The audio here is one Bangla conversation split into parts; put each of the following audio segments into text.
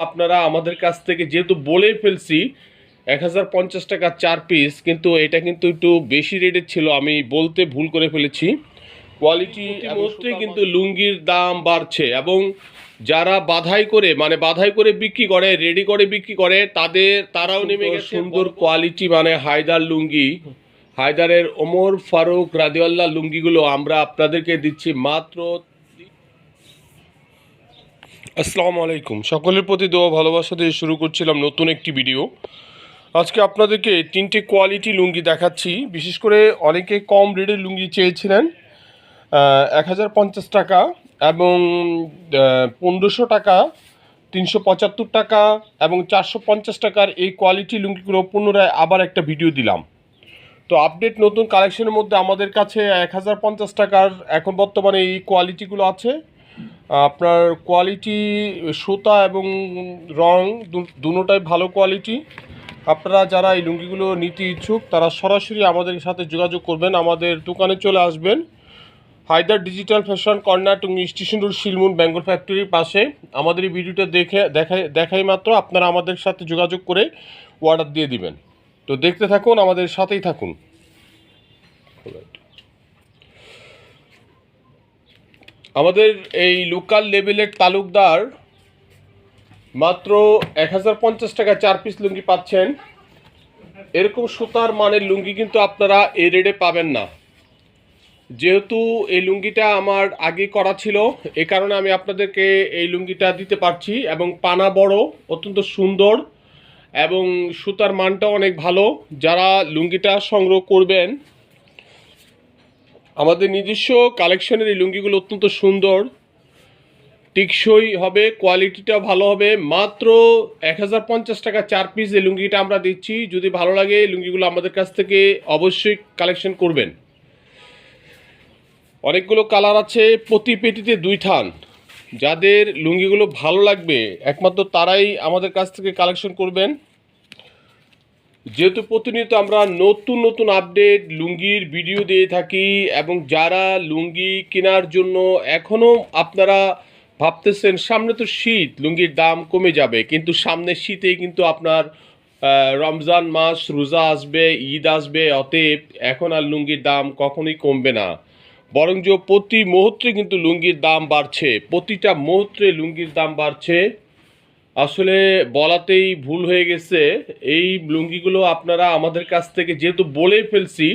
আপনারা আমাদের কাছ থেকে যেহেতু বলেই ফেলছি এক হাজার পঞ্চাশ টাকা চার পিস কিন্তু এটা কিন্তু একটু বেশি রেটের ছিল আমি বলতে ভুল করে ফেলেছি। কোয়ালিটি মুহূর্তে কিন্তু লুঙ্গির দাম বাড়ছে এবং যারা বাধাই করে মানে বাধাই করে বিক্রি করে রেডি করে বিক্রি করে তাদের তারাও নেমে গেছে। সুন্দর কোয়ালিটি মানে হায়দার লুঙ্গি। হায়দারের ওমর ফারুক রাদিওয়াল্লাহ লুঙ্গিগুলো আমরা আপনাদেরকে দিচ্ছি মাত্র আসসালামু আলাইকুম। সকলের প্রতি দোয়া ভালোবাসা দিয়ে শুরু করছিলাম নতুন একটি ভিডিও। আজকে আপনাদেরকে তিনটে কোয়ালিটি লুঙ্গি দেখাচ্ছি। বিশেষ করে অনেকে কম রেটের লুঙ্গি চেয়েছিলেন এক হাজার পঞ্চাশ টাকা এবং পনেরোশো টাকা, তিনশো পঁচাত্তর টাকা এবং চারশো পঞ্চাশ টাকার এই কোয়ালিটি লুঙ্গিগুলো পুনরায় আবার একটা ভিডিও দিলাম। তো আপডেট নতুন কালেকশনের মধ্যে আমাদের কাছে এক হাজার পঞ্চাশ টাকার এখন বর্তমানে এই কোয়ালিটিগুলো আছে। আপনার কোয়ালিটি সুতা এবং রং দুটোটাই ভালো কোয়ালিটি আপনারা যারা এই লুঙ্গিগুলো নিতে ইচ্ছুক, তারা সরাসরি আমাদের সাথে যোগাযোগ করবেন। আমাদের দোকানে চলে আসবেন। Haider digital fashion corner Tongi station road Shilmun Bengal ফ্যাক্টরির পাশে। আমাদের এই ভিডিওটা দেখে দেখাই দেখাই মাত্র। আপনারা আমাদের সাথে যোগাযোগ করে অর্ডার দিয়ে দিবেন। তো দেখতে থাকুন, আমাদের সাথেই থাকুন। আমাদের এই লোকাল লেভেলের তালুকদার মাত্র এক হাজার পঞ্চাশ টাকা চার পিস লুঙ্গি পাচ্ছেন। এরকম সুতার মানের লুঙ্গি কিন্তু আপনারা এই রেটে পাবেন না। যেহেতু এই লুঙ্গিটা আমার আগে করা ছিল, এ কারণে আমি আপনাদেরকে এই লুঙ্গিটা দিতে পারছি এবং পানা বড়, অত্যন্ত সুন্দর এবং সুতার মানটা অনেক ভালো। যারা লুঙ্গিটা সংগ্রহ করবেন আমাদের নিজস্ব কালেকশনের এই লুঙ্গিগুলো অত্যন্ত সুন্দর। টিকসই হবে কোয়ালিটিটা ভালো হবে। মাত্র এক হাজার পঞ্চাশ টাকা চার পিস এই লুঙ্গিটা আমরা দিচ্ছি। যদি ভালো লাগে এই লুঙ্গিগুলো আমাদের কাছ থেকে অবশ্যই কালেকশন করবেন। অনেকগুলো কালার আছে, প্রতি পেটিতে দুই থান। যাদের লুঙ্গিগুলো ভালো লাগবে, একমাত্র তারাই আমাদের কাছ থেকে কালেকশন করবেন। যেহেতু প্রতিনিয়ত আমরা নতুন নতুন আপডেট লুঙ্গির ভিডিও দিয়ে থাকি এবং যারা লুঙ্গি কেনার জন্য এখনও আপনারা ভাবতেছেন, সামনে তো শীত, লুঙ্গির দাম কমে যাবে। কিন্তু সামনে শীতেই কিন্তু আপনার রমজান মাস, রোজা আসবে, ঈদ আসবে, অতএব এখন আর লুঙ্গির দাম কখনোই কমবে না। বরং যে প্রতি মুহূর্তে কিন্তু লুঙ্গির দাম বাড়ছে। প্রতিটা মুহূর্তে লুঙ্গির দাম বাড়ছে। আসলে বলাতেই ভুল হয়ে গেছে। এই লুঙ্গিগুলো আপনারা আমাদের কাছ থেকে যেহেতু বলেই ফেলছি,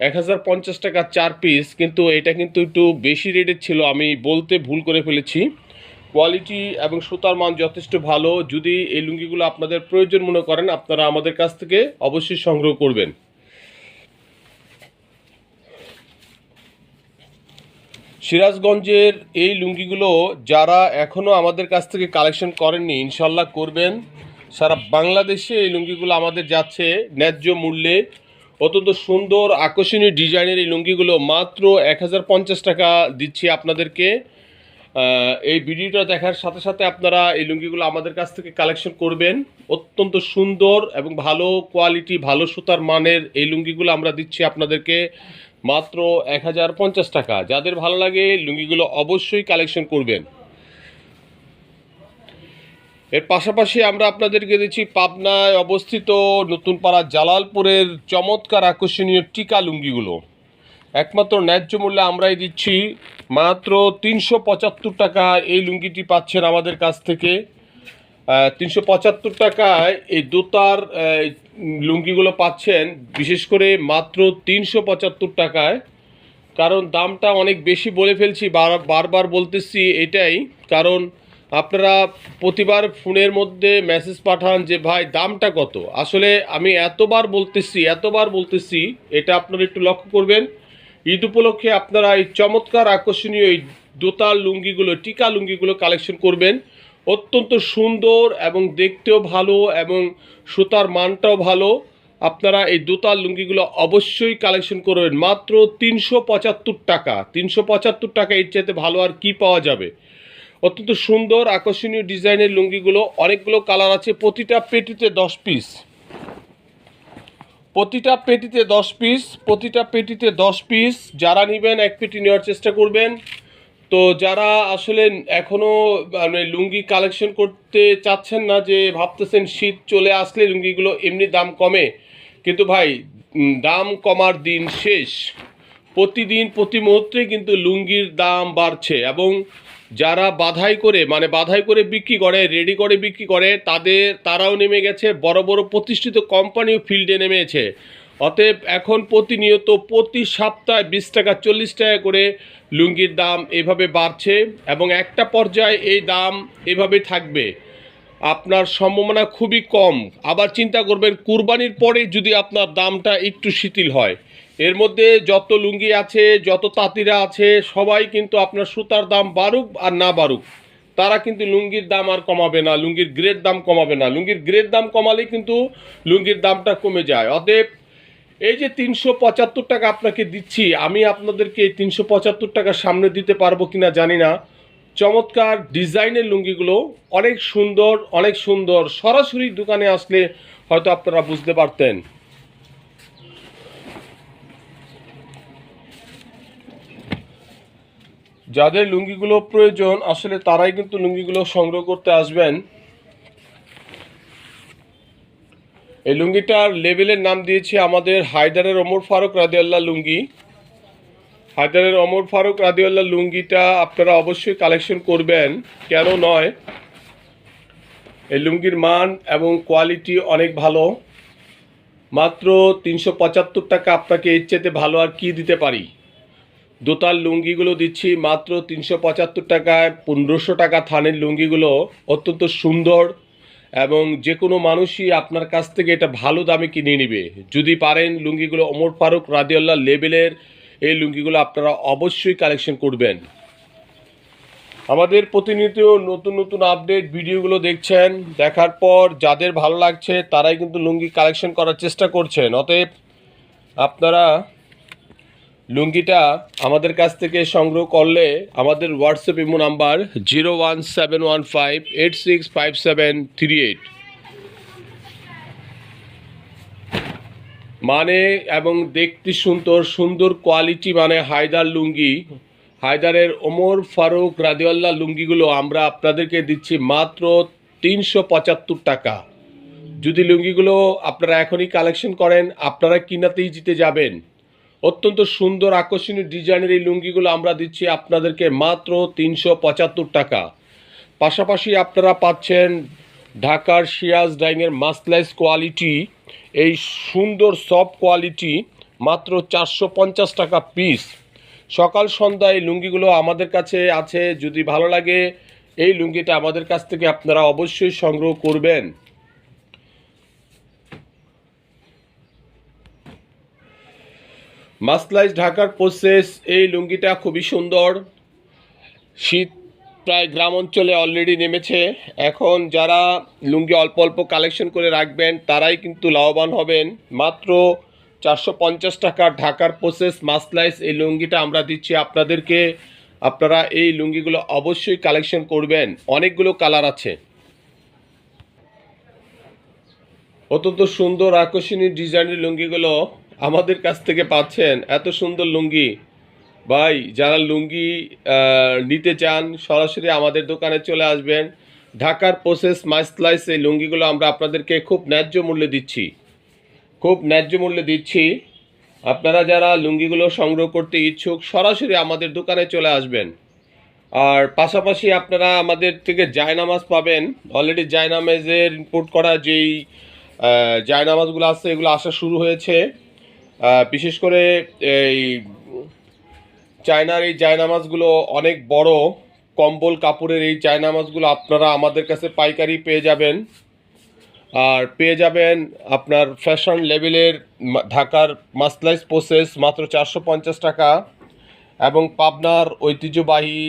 এক হাজার পঞ্চাশ টাকা চার পিস কিন্তু এটা কিন্তু একটু বেশি রেটের ছিল, আমি বলতে ভুল করে ফেলেছি। কোয়ালিটি এবং সুতার মান যথেষ্ট ভালো, যদি এই লুঙ্গিগুলো আপনাদের প্রয়োজন মনে করেন, আপনারা আমাদের কাছ থেকে অবশ্যই সংগ্রহ করবেন। সিরাজগঞ্জের এই লুঙ্গিগুলো যারা এখনও আমাদের কাছ থেকে কালেকশন করেননি, ইনশাল্লাহ করবেন। সারা বাংলাদেশে এই লুঙ্গিগুলো আমাদের যাচ্ছে ন্যায্য মূল্যে। অত্যন্ত সুন্দর, আকর্ষণীয় ডিজাইনের এই লুঙ্গিগুলো মাত্র এক হাজার পঞ্চাশ টাকা দিচ্ছি আপনাদেরকে। এই ভিডিওটা দেখার সাথে সাথে আপনারা এই লুঙ্গিগুলো আমাদের কাছ থেকে কালেকশন করবেন। অত্যন্ত সুন্দর এবং ভালো কোয়ালিটি, ভালো সুতার মানের এই লুঙ্গিগুলো আমরা দিচ্ছি আপনাদেরকে। মাত্র এক হাজার পঞ্চাশ টাকা। যাদের ভালো লাগে, লুঙ্গিগুলো অবশ্যই কালেকশন করবেন। এর পাশাপাশি আমরা আপনাদেরকে দিচ্ছি পাবনায় অবস্থিত নতুন পাড়া জালালপুরের চমৎকার আকর্ষণীয় টিকা লুঙ্গিগুলো। একমাত্র ন্যায্য মূল্যে আমরাই দিচ্ছি। মাত্র তিনশো পঁচাত্তর টাকা এই লুঙ্গিটি পাচ্ছেন আমাদের কাছ থেকে। তিনশো পঁচাত্তর টাকায় এই দোতার লুঙ্গিগুলো পাচ্ছেন, বিশেষ করে মাত্র তিনশো পঁচাত্তর টাকায়। কারণ দামটা অনেক বেশি বলে ফেলছি, বার- বারবার বলতেছি এটাই। কারণ আপনারা প্রতিবার ফোনের মধ্যে মেসেজ পাঠান যে, ভাই, দামটা কত? আসলে আমি এতবার বলতেছি এতবার বলতেছি, এটা আপনারা একটু লক্ষ্য করবেন। ঈদ উপলক্ষে আপনারা এই চমৎকার আকর্ষণীয় এই দোতার লুঙ্গিগুলো, টিকা লুঙ্গিগুলো কালেকশন করবেন। অত্যন্ত সুন্দর এবং দেখতেও ভালো এবং সুতার মানটাও ভালো। আপনারা এই দোতার লুঙ্গিগুলো অবশ্যই কালেকশন করবেন মাত্র তিনশো পঁচাত্তর টাকা। তিনশো পঁচাত্তর টাকা এর চাইতে ভালো আর কি পাওয়া যাবে? অত্যন্ত সুন্দর, আকর্ষণীয় ডিজাইনের লুঙ্গিগুলো। অনেকগুলো কালার আছে। প্রতিটা পেটিতে দশ পিস প্রতিটা পেটিতে দশ পিস প্রতিটা পেটিতে দশ পিস যারা নেবেন, এক পেটি নেওয়ার চেষ্টা করবেন। তো যারা আসলে এখনও মানে লুঙ্গি কালেকশন করতে চাচ্ছেন না, যে ভাবতেছেন শীত চলে আসলে লুঙ্গিগুলো এমনি দাম কমে, কিন্তু ভাই দাম কমার দিন শেষ। প্রতিদিন, প্রতি মুহূর্তে কিন্তু লুঙ্গির দাম বাড়ছে এবং যারা বাধাই করে মানে বাধাই করে বিক্রি করে রেডি করে বিক্রি করে, তাদের, তারাও নেমে গেছে, বড় বড় প্রতিষ্ঠিত কোম্পানিও ফিল্ডে নেমেছে। অতএব এখন প্রতিনিয়ত প্রতি সপ্তাহে বিশ টাকা, চল্লিশ টাকা করে লুঙ্গির দাম এভাবে বাড়ছে এবং একটা পর্যায়ে এই দাম এভাবে থাকবে। আপনার সম্ভাবনা খুবই কম। আবার চিন্তা করবেন, কুরবানির পরে যদি আপনার দামটা একটু শিথিল হয়, এর মধ্যে যত লুঙ্গি আছে, যত তাঁতিরা আছে, সবাই কিন্তু আপনার সুতার দাম বাড়ুক আর না বাড়ুক, তারা কিন্তু লুঙ্গির দাম আর কমাবে না, লুঙ্গির গ্রেড দাম কমাবে না। লুঙ্গির গ্রেড দাম কমালেই কিন্তু লুঙ্গির দামটা কমে যায়। অতএব এই যে তিনশো পঁচাত্তর টাকা আপনাকে দিচ্ছি, আমি আপনাদেরকে এই তিনশো পঁচাত্তর টাকা সামনে দিতে পারব কিনা জানি না। চমৎকার ডিজাইনের লুঙ্গিগুলো, অনেক সুন্দর অনেক সুন্দর। সরাসরি দোকানে আসলে হয়তো আপনারা বুঝতে পারতেন। যাদের লুঙ্গিগুলো প্রয়োজন, আসলে তারাই কিন্তু লুঙ্গিগুলো সংগ্রহ করতে আসবেন। এই লুঙ্গিটার লেবেলের নাম দিয়েছি আমাদের হায়দারের ওমর ফারুক রাদিয়াল্লাহ লুঙ্গি। হায়দারের ওমর ফারুক রাদিয়াল্লাহ লুঙ্গিটা আপনারা অবশ্যই কালেকশন করবেন, কেন নয়? এই লুঙ্গির মান এবং কোয়ালিটি অনেক ভালো। মাত্র তিনশো পঁচাত্তর টাকা আপনাকে এর চেয়ে ভালো আর কি দিতে পারি? দোতার লুঙ্গিগুলো দিচ্ছি মাত্র তিনশো পঁচাত্তর টাকায়। পনেরোশো টাকা থানের লুঙ্গিগুলো অত্যন্ত সুন্দর এবং যে কোনো মানুষই আপনার কাছ থেকে এটা ভালো দামে কিনে নেবে। যদি পারেন লুঙ্গিগুলো ওমর ফারুক রাদিউল্লাহ লেবেলের এই লুঙ্গিগুলো আপনারা অবশ্যই কালেকশন করবেন। আমাদের প্রতিনিয়ত নতুন নতুন আপডেট ভিডিওগুলো দেখছেন, দেখার পর যাদের ভালো লাগছে তারাই কিন্তু লুঙ্গি কালেকশন করার চেষ্টা করছেন। অতএব আপনারা লুঙ্গিটা আমাদের কাছ থেকে সংগ্রহ করলে আমাদের WhatsApp imo number zero one seven one five eight six five seven three eight মানে এবং দেখতে সুন্দর সুন্দর কোয়ালিটি মানে হায়দার লুঙ্গি। হায়দারের ওমর ফারুক রাদিওয়াল্লাহ লুঙ্গিগুলো আমরা আপনাদেরকে দিচ্ছি মাত্র তিনশো পঁচাত্তর টাকা। যদি লুঙ্গিগুলো আপনারা এখনই কালেকশন করেন, আপনারা কিনাতেই জিতে যাবেন। অত্যন্ত সুন্দর আকর্ষণীয় ডিজাইনের এই লুঙ্গিগুলো আমরা দিচ্ছি আপনাদেরকে মাত্র তিনশো পঁচাত্তর টাকা। পাশাপাশি আপনারা পাচ্ছেন ঢাকার সিয়াজ ডাইংয়ের মাসলাইস কোয়ালিটি, এই সুন্দর সফট কোয়ালিটি মাত্র চারশো পঞ্চাশ টাকা পিস। সকাল সন্ধ্যায় এই লুঙ্গিগুলো আমাদের কাছে আছে, যদি ভালো লাগে এই লুঙ্গিটা আমাদের কাছ থেকে আপনারা অবশ্যই সংগ্রহ করবেন। মাসলাইজ ঢাকার প্রসেস এই লুঙ্গিটা খুবই সুন্দর। শীত প্রায় গ্রাম অঞ্চলে অলরেডি নেমেছে। এখন যারা লুঙ্গি অল্প অল্প কালেকশন করে রাখবেন, তারাই কিন্তু লাভবান হবেন। মাত্র চারশো পঞ্চাশ টাকা ঢাকার প্রসেস মাসলাইস এই লুঙ্গিটা আমরা দিচ্ছি আপনাদেরকে। আপনারা এই লুঙ্গিগুলো অবশ্যই কালেকশন করবেন। অনেকগুলো কালার আছে। অত্যন্ত সুন্দর, আকর্ষণীয় ডিজাইনের লুঙ্গিগুলো। আমাদের কাছ থেকে পাচ্ছেন এত সুন্দর লুঙ্গি। ভাই, যারা লুঙ্গি নিতে চান, সরাসরি আমাদের দোকানে চলে আসবেন। ঢাকার প্রসেস মাইসলাইস এই লুঙ্গিগুলো আমরা আপনাদেরকে খুব ন্যায্য মূল্যে দিচ্ছি। খুব ন্যায্য মূল্যে দিচ্ছি। আপনারা যারা লুঙ্গিগুলো সংগ্রহ করতে ইচ্ছুক, সরাসরি আমাদের দোকানে চলে আসবেন। আর পাশাপাশি আপনারা আমাদের থেকে জায়নামাজ পাবেন। অলরেডি জায়নামাজের ইম্পোর্ট করা যেই জায়নামাজগুলো আছে, এগুলো আসা শুরু হয়েছে। বিশেষ করে এই চায়নার এই জায়নামাজগুলো অনেক বড়। কম্বল, কাপড়ের এই জায়নামাজগুলো আপনারা আমাদের কাছে পাইকারি পেয়ে যাবেন। আর পেয়ে যাবেন আপনার ফ্যাশন লেভেলের ঢাকার মাসলাইস প্রসেস মাত্র চারশো পঞ্চাশ টাকা এবং পাবনার ঐতিহ্যবাহী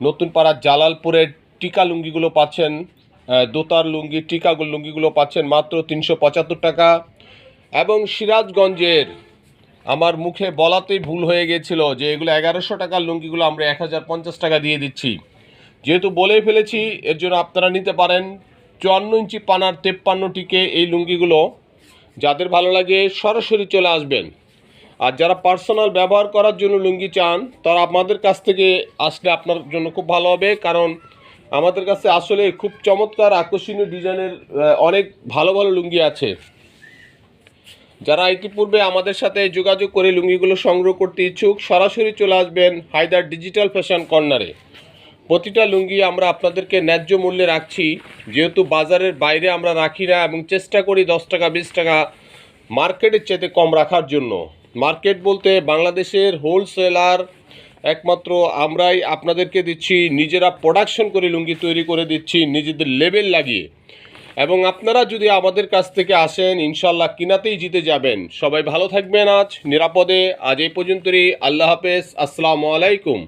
নতুন পাড়ার জালালপুরের টিকা লুঙ্গিগুলো পাচ্ছেন দোতার লুঙ্গি, টিকা লুঙ্গিগুলো পাচ্ছেন মাত্র তিনশো পঁচাত্তর টাকা। এবং সিরাজগঞ্জের আমার মুখে বলাতেই ভুল হয়ে গেছিল যে এগুলো এগারোশো টাকার লুঙ্গিগুলো আমরা এক হাজার পঞ্চাশ টাকা দিয়ে দিচ্ছি। যেহেতু বলেই ফেলেছি, এর জন্য আপনারা নিতে পারেন চুয়ান্ন ইঞ্চি পানার তেপ্পান্ন টিকে এই লুঙ্গিগুলো। যাদের ভালো লাগে সরাসরি চলে আসবেন। আর যারা পার্সোনাল ব্যবহার করার জন্য লুঙ্গি চান, তারা আমাদের কাছ থেকে আসলে আপনার জন্য খুব ভালো হবে। কারণ আমাদের কাছে আসলে খুব চমৎকার আকর্ষণীয় ডিজাইনের অনেক ভালো ভালো লুঙ্গি আছে। যারা ইতিপূর্বে আমাদের সাথে যোগাযোগ করে লুঙ্গিগুলো সংগ্রহ করতে ইচ্ছুক, সরাসরি চলে আসবেন হায়দার ডিজিটাল ফ্যাশন কর্নারে। প্রতিটা লুঙ্গি আমরা আপনাদেরকে ন্যায্য মূল্যে রাখছি। যেহেতু বাজারের বাইরে আমরা রাখি না এবং চেষ্টা করি দশ টাকা, বিশ টাকা মার্কেটের চেয়ে কম রাখার জন্য। মার্কেট বলতে বাংলাদেশের হোলসেলার একমাত্র আমরাই আপনাদেরকে দিচ্ছি, নিজেরা প্রোডাকশন করে লুঙ্গি তৈরি করে দিচ্ছি, নিজেদের লেবেল লাগিয়ে। এবং আপনারা যদি আমাদের কাছ থেকে আসেন ইনশাল্লাহ কিনাতেই জিতে যাবেন। সবাই ভালো থাকবেন আজ, নিরাপদে। আজ এই পর্যন্তই। আল্লাহ হাফেজ। আসসালামু আলাইকুম।